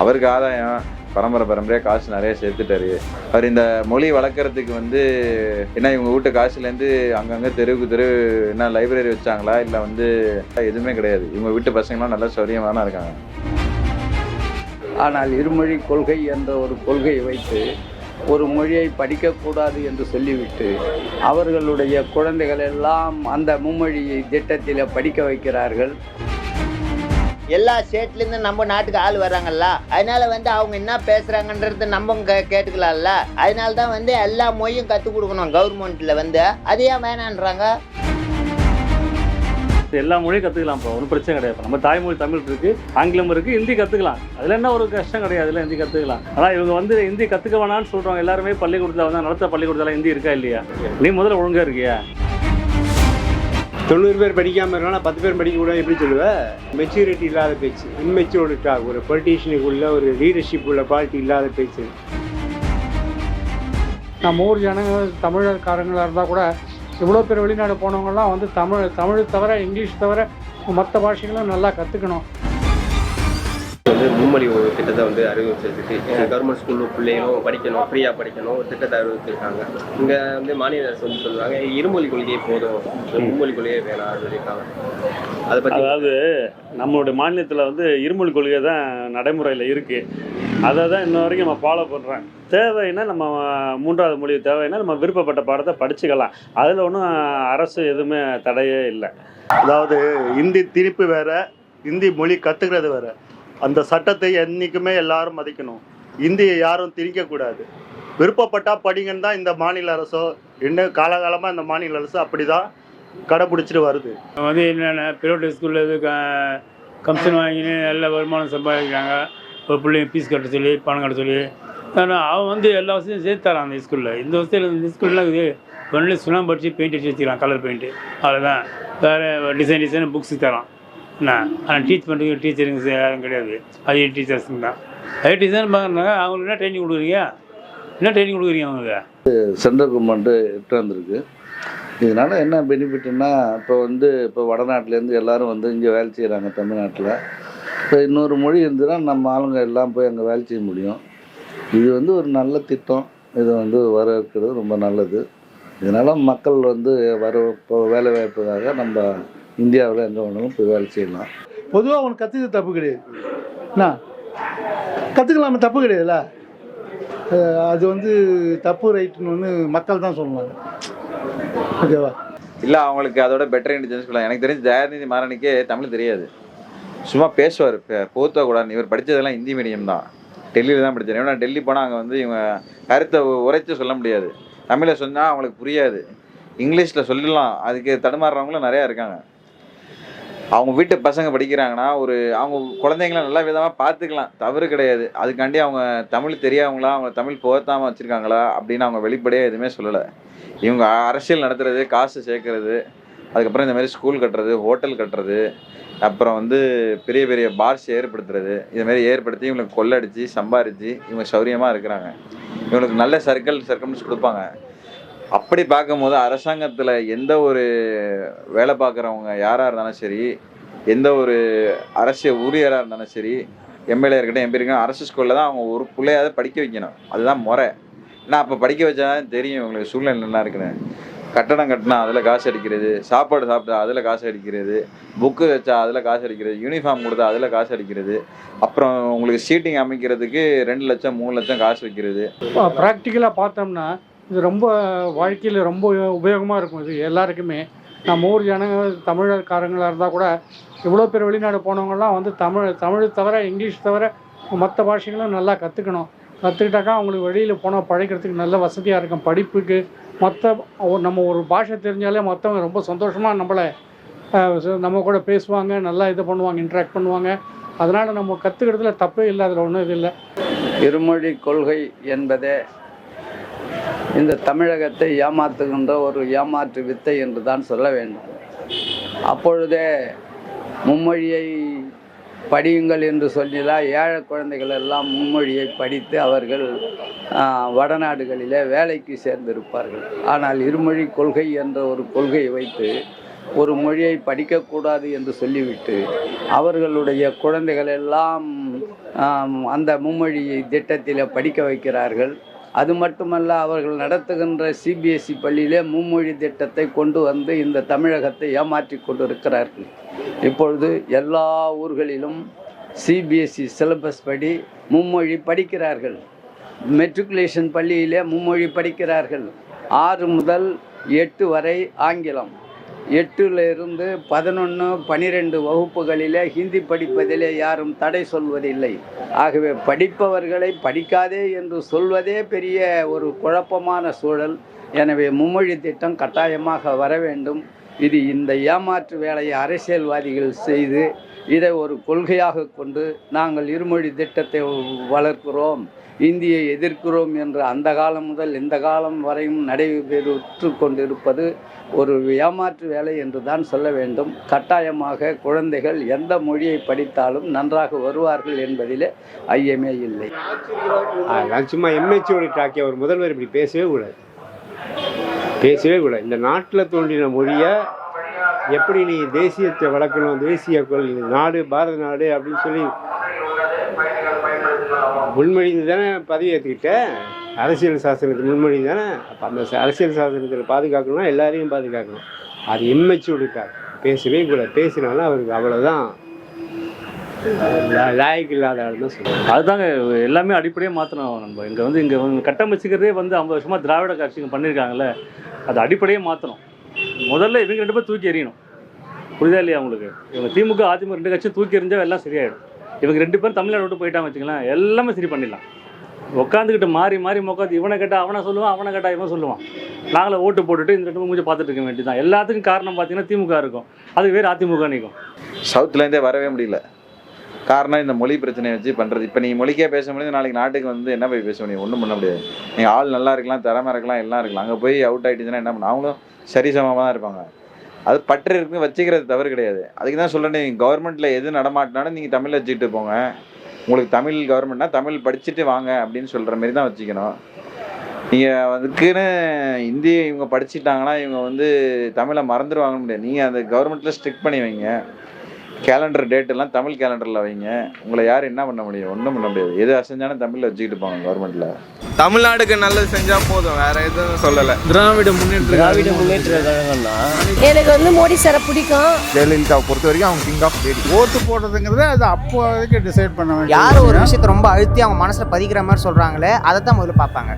அவருக்கு ஆதாயம் பரம்பரை பரம்பரையாக காசு நிறைய சேர்த்துட்டாரு. அவர் இந்த மொழி வளர்க்குறதுக்கு வந்து என்ன இவங்க வீட்டு காசுலேருந்து அங்கங்கே தெருவுக்கு தெரு என்ன லைப்ரரி வச்சாங்களா இல்லை வந்து எதுவுமே கிடையாது. இவங்க வீட்டு பசங்களாம் நல்லா சௌரியமாக இருக்காங்க. ஆனால் இருமொழி கொள்கை என்ற ஒரு கொள்கையை வைத்து ஒரு மொழியை படிக்கக்கூடாது என்று சொல்லிவிட்டு அவர்களுடைய குழந்தைகள் எல்லாம் அந்த மும்மொழி திட்டத்தில் படிக்க வைக்கிறார்கள். எல்லா ஸ்டேட்லேருந்து நம்ம நாட்டுக்கு ஆள் வராங்கல்ல அதனால வந்து அவங்க என்ன பேசுறாங்கன்றது நம்ம கே கேட்டுக்கலாம்ல? அதனால தான் வந்து எல்லா மொழியும் கற்றுக் கொடுக்கணும் கவர்மெண்ட்ல வந்து. அது ஏன் வேணான்றாங்க? எல்லா மொழியும் கற்றுக்கலாம் இப்போ ஒன்றும் பிரச்சனை கிடையாது. நம்ம தாய்மொழி தமிழ் இருக்குது ஆங்கிலம் இருக்குது ஹிந்தி கற்றுக்கலாம் அதில் என்ன ஒரு கஷ்டம் கிடையாது. இல்லை ஹிந்தி கற்றுக்கலாம் ஆனால் இவங்க வந்து ஹிந்தி கற்றுக்க வேணாம்னு சொல்கிறாங்க எல்லாருமே பள்ளிக்கூடத்தில் வந்து நடத்த பள்ளிக்கூடத்தில் ஹிந்தி இருக்கா இல்லையா? நீ முதல்ல ஒழுங்காக இருக்கியா? தொண்ணூறு பேர் படிக்காமல் இருந்தாலும் பத்து பேர் படிக்க கூட எப்படி சொல்லுவேன் மெச்சூரிட்டி இல்லாத பேச்சு. இன்மெச்சூரிட்டா ஒரு பொலிட்டீஷியனுக்கு உள்ள ஒரு லீடர்ஷிப் உள்ள குவாலிட்டி இல்லாத பேச்சு. நம்ம ஊர் ஜனங்க தமிழர்காரங்களாக இருந்தால் கூட இவ்வளோ பேர் வெளிநாடு போனவங்கலாம் வந்து தமிழ் தமிழ் தவிர இங்கிலீஷ் தவிர மற்ற பாஷைகளும் நல்லா கற்றுக்கணும் வந்து மும்மொழி ஒரு திட்டத்தை வந்து அறிவிச்சிருக்கு கவர்மெண்ட் ஸ்கூல் பிள்ளைகளும் படிக்கணும் ஃப்ரீயாக படிக்கணும் ஒரு திட்டத்தை அறிவிச்சிருக்காங்க இங்கே வந்து மாநில அரசு வந்து சொல்லுவாங்க இருமொழி கொள்கையே போதும். மும்மொழி கொள்கையே வேணாம் சொல்லியிருக்காங்க. அதை பற்றி அதாவது நம்மளுடைய மாநிலத்தில் வந்து இருமொழி கொள்கை தான் நடைமுறையில் இருக்குது அதை தான் இன்ன வரைக்கும் நம்ம ஃபாலோ பண்ணுறோம் தேவைன்னா நம்ம மூன்றாவது மொழி தேவைன்னா நம்ம விருப்பப்பட்ட பாடத்தை படிச்சுக்கலாம். அதில் ஒன்றும் அரசு எதுவுமே தடையே இல்லை. அதாவது இந்தி திணிப்பு வேற இந்தி மொழி கற்றுக்கிறது வேற. அந்த சட்டத்தை என்றைக்குமே எல்லாரும் மதிக்கணும். இந்தியை யாரும் திணிக்கக்கூடாது. விருப்பப்பட்டால் படிங்கன்னு தான் இந்த மாநில அரசோ இன்னும் காலகாலமாக இந்த மாநில அரசு அப்படி தான் கடைப்பிடிச்சிட்டு வருது வந்து என்னென்ன பிரைவேட் ஸ்கூலில் இது கமிஷன் வாங்கின்னு நல்ல வருமானம் சம்பாதிக்கிறாங்க. ஒரு பிள்ளைங்க ஃபீஸ் கட்ட சொல்லி பணம் கட்ட சொல்லி. ஆனால் அவன் வந்து எல்லா வசதியும் சேர்த்து தரான் அந்த ஸ்கூலில் இந்த வசதியில் இந்த ஸ்கூல்லாம் இது ஒன்லி சுண்ணாம்பு அடிச்சு பெயிண்ட் அடிச்சு வச்சுக்கலாம் கலர் பெயிண்ட்டு அவ்வளோதான் வேறு டிசைன் டிசைன் புக்ஸு தரான். என்ன ஆனால் டீச் பண்ணுறதுக்கு டீச்சருங்க யாரும் கிடையாது. அது டீச்சர்ஸுங்க தான். அதே டீச்சர் பார்க்குறாங்க அவங்களுக்கு என்ன ட்ரைனிங் கொடுக்குறீங்க? என்ன ட்ரைனிங் கொடுக்குறீங்க அவங்களுக்கு? சென்ட்ரல் கவர்மெண்ட்டு எட்டு வந்திருக்கு. இதனால் என்ன பெனிஃபிட்னா இப்போ வந்து இப்போ வடநாட்டிலேருந்து எல்லாரும் வந்து இங்கே வேலை செய்கிறாங்க தமிழ்நாட்டில். இப்போ இன்னொரு மொழி இருந்ததுன்னா நம்ம ஆளுங்க எல்லாம் போய் அங்கே வேலை செய்ய முடியும். இது வந்து ஒரு நல்ல திட்டம். இது வந்து வரவேற்கிறது ரொம்ப நல்லது. இதனால் மக்கள் வந்து வர இப்போ வேலை வாய்ப்புக்காக நம்ம இந்தியாவில் எங்கே வேணாலும் போய் வேலை செய்யலாம். பொதுவாக அவனுக்கு கற்றுக்கிறது தப்பு கிடையாது. என்ன? கற்றுக்கலாம தப்பு கிடையாதுல்ல? அது வந்து தப்பு ரைட்டுன்னு வந்து மக்கள் தான் சொல்லுவாங்க. ஓகேவா இல்லை அவங்களுக்கு அதோட பெட்டர் இன்டெலிஜென்ஸ் சொல்லலாம் எனக்கு தெரிஞ்சு ஜெயநிதி மாறனுக்கே தமிழ் தெரியாது. சும்மா பேசுவார் போத்தா கூட. இவர் படித்ததெல்லாம் ஹிந்தி மீடியம் தான். டெல்லியில் தான் படித்தார் ஏன்னா டெல்லி போனால் அங்கே வந்து இவங்க கருத்தை உ- உரைத்து சொல்ல முடியாது. தமிழை சொன்னால் அவங்களுக்கு புரியாது. இங்கிலீஷில் சொல்லலாம் அதுக்கு தடுமாறுறவங்களும் நிறையா இருக்காங்க. அவங்க வீட்டு பசங்க படிக்கிறாங்கன்னா ஒரு அவங்க குழந்தைங்கள நல்ல விதமாக பார்த்துக்கலாம். தவறு கிடையாது. அதுக்காண்டி அவங்க தமிழ் தெரியாதவங்களா அவங்க தமிழ் போத்தாமல் வச்சுருக்காங்களா அப்படின்னு அவங்க வெளிப்படையாக எதுவுமே சொல்லலை. இவங்க அரசியல் நடத்துறது காசு சேர்க்கறது அதுக்கப்புறம் இந்த மாதிரி ஸ்கூல் கட்டுறது ஹோட்டல் கட்டுறது அப்புறம் வந்து பெரிய பெரிய பார்ஸ் ஏற்படுத்துறது இதுமாரி ஏற்படுத்தி இவங்களுக்கு கொள்ளடிச்சு சம்பாரித்து இவங்க சௌரியமாக இருக்கிறாங்க. இவங்களுக்கு நல்ல சர்க்கிள் சர்க்கம்ஸ் கொடுப்பாங்க. அப்படி பார்க்கும்போது அரசாங்கத்தில் எந்த ஒரு வேலை பார்க்குறவங்க யாராக இருந்தாலும் சரி எந்த ஒரு அரசியல் ஊழியராக இருந்தாலும் சரி எம்எல்ஏ இருக்கட்டும் எம்பி இருக்கட்டும் அரசு ஸ்கூலில் தான் அவங்க ஒரு பிள்ளையாவது படிக்க வைக்கணும். அதுதான் முறை. ஏன்னா அப்போ படிக்க வச்சா தான் தெரியும் இவங்களுக்கு சூழ்நிலை நல்லா இருக்குன்னு. கட்டடம் கட்டினா அதில் காசு அடிக்கிறது சாப்பாடு சாப்பிட்டா அதில் காசு அடிக்கிறது புக்கு வச்சா அதில் காசு அடிக்கிறது யூனிஃபார்ம் கொடுத்தா அதில் காசு அடிக்கிறது அப்புறம் உங்களுக்கு சீட்டிங் அமைக்கிறதுக்கு ரெண்டு லட்சம் மூணு லட்சம் காசு வைக்கிறது. ப்ராக்டிக்கலாக பார்த்தோம்னா இது ரொம்ப வாழ்க்கையில் ரொம்ப உபயோகமாக இருக்கும் இது எல்லாருக்குமே. நம்ம ஊர் ஜனங்க தமிழர்காரங்களாக இருந்தால் கூட இவ்வளோ பேர் வெளிநாடு போனவங்கலாம் வந்து தமிழ் தமிழ் தவிர இங்கிலீஷ் தவிர மற்ற பாஷைகளும் நல்லா கற்றுக்கணும் கற்றுக்கிட்டாக்கா அவங்களுக்கு வெளியில் போனால் பழகிறதுக்கு நல்ல வசதியாக இருக்கும். படிப்புக்கு மற்ற நம்ம ஒரு பாஷை தெரிஞ்சாலே மற்றவங்க ரொம்ப சந்தோஷமாக நம்மளை நம்ம கூட பேசுவாங்க நல்லா இது பண்ணுவாங்க இன்ட்ராக்ட் பண்ணுவாங்க. அதனால் நம்ம கற்றுக்கிறதுல தப்பே இல்லை அதில் ஒன்றும் இது இல்லை. இருமொழி கொள்கை என்பதே இந்த தமிழகத்தை ஏமாற்றுகின்ற ஒரு ஏமாற்று வித்தை என்று தான் சொல்ல வேண்டும். அப்பொழுதே மும்மொழியை படியுங்கள் என்று சொல்லிதான் ஏழை குழந்தைகள் எல்லாம் மும்மொழியை படித்து அவர்கள் வடநாடுகளிலே வேலைக்கு சேர்ந்திருப்பார்கள். ஆனால் இருமொழி கொள்கை என்ற ஒரு கொள்கையை வைத்து ஒரு மொழியை படிக்கக்கூடாது என்று சொல்லிவிட்டு அவர்களுடைய குழந்தைகள் எல்லாம் அந்த மும்மொழி திட்டத்தில் படிக்க வைக்கிறார்கள். அது மட்டுமல்ல அவர்கள் நடத்துகின்ற சிபிஎஸ்இ பள்ளியிலே மும்மொழி திட்டத்தை கொண்டு வந்து இந்த தமிழகத்தை ஏமாற்றி கொண்டிருக்கிறார்கள். இப்பொழுது எல்லா ஊர்களிலும் சிபிஎஸ்இ சிலபஸ் படி மும்மொழி படிக்கிறார்கள். மெட்ரிகுலேஷன் பள்ளியிலே மும்மொழி படிக்கிறார்கள். ஆறு முதல் எட்டு வரை ஆங்கிலம். எட்டுலேருந்து பதினொன்று பனிரெண்டு வகுப்புகளிலே ஹிந்தி படிப்பதிலே யாரும் தடை சொல்வதில்லை. ஆகவே படிப்பவர்களை படிக்காதே என்று சொல்வதே பெரிய ஒரு குழப்பமான சூழல். எனவே மும்மொழி திட்டம் கட்டாயமாக வர வேண்டும். இது இந்த ஏமாற்று வேலையை அரசியல்வாதிகள் செய்து இதை ஒரு கொள்கையாக கொண்டு நாங்கள் இருமொழி திட்டத்தை வளர்க்கிறோம். இந்தியை எதிர்க்கிறோம் என்று அந்த காலம் முதல் இந்த காலம் வரையும் நடைபெற்று கொண்டிருப்பது ஒரு ஏமாற்று வேலை என்று தான் சொல்ல வேண்டும். கட்டாயமாக குழந்தைகள் எந்த மொழியை படித்தாலும் நன்றாக வருவார்கள் என்பதிலே ஐயமே இல்லை. சும்மா எம்ஹெச்ஓடி டாக்கிய ஒரு முதல்வர் இப்படி பேசவே கூடாது. பேசவே கூடாது. இந்த நாட்டில் தோன்றின மொழியை எப்படி நீ தேசியத்தை வளர்க்கணும் தேசிய நாடு பாரத நாடு அப்படின்னு சொல்லி முன்மொழிந்து தானே பதவி ஏற்றுக்கிட்டேன் அரசியல் சாசனத்தை முன்மொழி தானே அப்போ அந்த அரசியல் சாசனத்தில் பாதுகாக்கணும்னா எல்லாரையும் பாதுகாக்கணும். அது எம்ஹெச்ஓடி டாக் பேசவே கூட பேசினாலும் அவருக்கு அவ்வளோதான் லாய்க்கு இல்லாத ஆள் தான் சொல்லுவாங்க. அதுதாங்க எல்லாமே அடிப்படையாக மாற்றணும் நம்ம. இங்கே வந்து இங்கே கட்டமைச்சிக்கிறதே வந்து ஐம்பது வருஷமாக திராவிட கட்சிங்க பண்ணியிருக்காங்கல்ல அது அடிப்படையே மாற்றணும் முதல்ல இவங்க ரெண்டு பேரும் தூக்கி எறியணும். புரியுதா இல்லையா உங்களுக்கு? இவங்க திமுக அதிமுக ரெண்டு கட்சியும் தூக்கி எறிஞ்சால் எல்லாம் சரியாயிடும். இவங்க ரெண்டு பேரும் தமிழ்நாடு விட்டு போயிட்டான் வச்சுக்கலாம் எல்லாமே சரி பண்ணிடலாம். உட்காந்துக்கிட்டு மாறி மாறி உட்காந்து இவனை கேட்டால் அவனை சொல்லுவான் அவனை கேட்டால் இவன் சொல்லுவான். நாங்களே ஓட்டு போட்டுட்டு இந்த ரெண்டு மூஞ்சி பார்த்துட்டு இருக்க வேண்டியதான் எல்லாத்துக்கும் காரணம் பார்த்தீங்கன்னா திமுக இருக்கும். அது வேறு அதிமுக நிற்கும். சவுத்துலேருந்தே வரவே முடியல. காரணம் இந்த மொழி பிரச்சனையை வச்சு பண்ணுறது இப்போ நீங்கள் மொழிக்கே பேச முடியாது நாளைக்கு நாட்டுக்கு வந்து என்ன போய் பேச முடியும்? ஒன்றும் பண்ண முடியாது. நீங்கள் ஆள் நல்லா இருக்கலாம் திறமை இருக்கலாம் எல்லாம் இருக்கலாம். அங்கே போய் அவுட் ஆகிட்டுச்சுன்னா என்ன பண்ண அவங்களும் சரிசமமாக தான் இருப்பாங்க. அது பற்று இருக்கு வச்சுக்கிறது தவறு கிடையாது. அதுக்கு தான் சொல்கிறேன் நீங்கள் கவர்மெண்ட்டில் எது நடமாட்டினாலும் நீங்கள் தமிழ் வச்சுக்கிட்டு போங்க. உங்களுக்கு தமிழ் கவர்மெண்ட்னா தமிழ் படிச்சுட்டு வாங்க அப்படின்னு சொல்கிற மாதிரி தான் வச்சுக்கணும். நீங்கள் அதுக்குன்னு இந்தி இவங்க படிச்சுட்டாங்கன்னா இவங்க வந்து தமிழை மறந்துடுவாங்க முடியாது. நீங்கள் அந்த கவர்மெண்ட்டில் ஸ்ட்ரிக் பண்ணி வைங்க. கேலண்டர் டேட் எல்லாம் தமிழ் கேலண்டரில் வைங்க. உங்களை யார் என்ன பண்ண முடியும்? ஒன்றும் பண்ண முடியாது. எது அசைஞ்சாலும் தமிழில் வச்சுக்கிட்டு போங்க கவர்மெண்ட்டில் தமிழ்நாடுக்கு நல்லது செஞ்சா போதும். வேற எதுவும் சொல்லல. திராவிட முன்னேற்ற திராவிட முன்னேற்ற கழகம்னா? எனக்கு வந்து மோடி சாரை பிடிக்கும். ஜெயலலிதாவை பொறுத்த வரைக்கும் அவங்க கிங் ஆஃப் லேடி ஓட்டு போடுறதுங்கிறது அது அப்போதைக்கு டிசைட் பண்ண யார் ஒரு விஷயத்தை ரொம்ப அழுத்தி அவங்க மனசுல பதிக்கிற மாதிரி சொல்றாங்களே அதை தான் முதல்ல பார்ப்பாங்க.